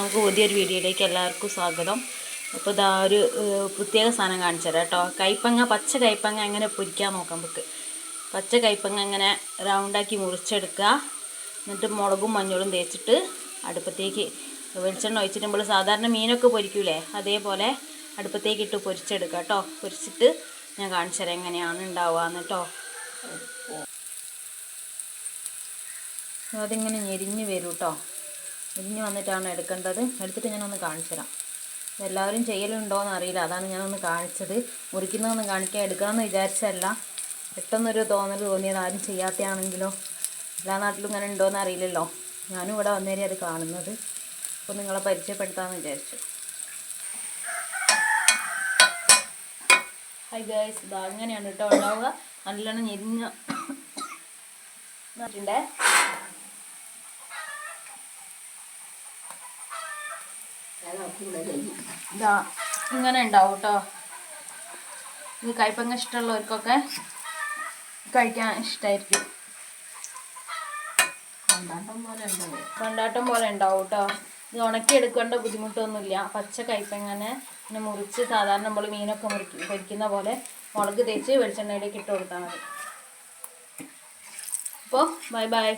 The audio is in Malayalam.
നമുക്ക് പുതിയൊരു വീഡിയോയിലേക്ക് എല്ലാവർക്കും സ്വാഗതം. അപ്പോൾ ഇതാ ഒരു പ്രത്യേക സാധനം കാണിച്ചു തരാം കേട്ടോ. കൈപ്പങ്ങ പച്ച കൈപ്പങ്ങ എങ്ങനെ പൊരിക്കാൻ നോക്കാം നമുക്ക്. പച്ച കൈപ്പങ്ങ എങ്ങനെ റൗണ്ടാക്കി മുറിച്ചെടുക്കുക. എന്നിട്ട് മുളകും മഞ്ഞളും തേച്ചിട്ട് അടുപ്പത്തേക്ക് വെളിച്ചെണ്ണ ഒഴിച്ചിട്ട് നമ്മൾ സാധാരണ മീനൊക്കെ പൊരിക്കൂലേ അതേപോലെ അടുപ്പത്തേക്ക് ഇട്ട് പൊരിച്ചെടുക്കുക കേട്ടോ. പൊരിച്ചിട്ട് ഞാൻ കാണിച്ചു തരാം എങ്ങനെയാണ് ഉണ്ടാവുക കേട്ടോ. അതിങ്ങനെ ഞെരിഞ്ഞ് വരും കേട്ടോ. ഞെരിഞ്ഞ് വന്നിട്ടാണ് എടുക്കേണ്ടത്. എടുത്തിട്ട് ഞാനൊന്ന് കാണിച്ചു തരാം. എല്ലാവരും ചെയ്യലുണ്ടോയെന്ന് അറിയില്ല അതാണ് ഞാനൊന്ന് കാണിച്ചത്. മുറിക്കുന്നതൊന്നും കാണിക്കാൻ എടുക്കാമെന്ന് വിചാരിച്ചല്ല പെട്ടെന്നൊരു തോന്നൽ തോന്നിയത് ആരും ചെയ്യാത്തയാണെങ്കിലോ എല്ലാ നാട്ടിലും ഇങ്ങനെ ഉണ്ടോയെന്ന് അറിയില്ലല്ലോ ഞാനും ഇവിടെ വന്നേരെ അത് കാണുന്നത്. അപ്പോൾ നിങ്ങളെ പരിചയപ്പെടുത്താമെന്ന് വിചാരിച്ചു. ഹൈ ഗൈസ് ഇതാ അങ്ങനെയാണ് കേട്ടോ ഉണ്ടാവുക. നല്ലോണം ഞെരിഞ്ഞ ഇതാ ഇങ്ങനെ ഉണ്ടാവും കേട്ടോ ഇത് കയ്പങ്ങ ഇഷ്ടമുള്ളവർക്കൊക്കെ കഴിക്കാൻ ഇഷ്ടമായിരിക്കും കൊണ്ടാട്ടം പോലെ ഉണ്ടാവും. കേട്ടോ ഇത് ഉണക്കി എടുക്കേണ്ട ബുദ്ധിമുട്ടൊന്നുമില്ല. പച്ച കയ്പങ്ങനെ പിന്നെ മുറിച്ച് സാധാരണ നമ്മൾ മീനൊക്കെ മുറിക്ക് പൊരിക്കുന്ന പോലെ മുളക് തേച്ച് വെളിച്ചെണ്ണയിലേക്ക് ഇട്ട് കൊടുത്താൽ മതി. അപ്പോൾ ബൈ ബൈ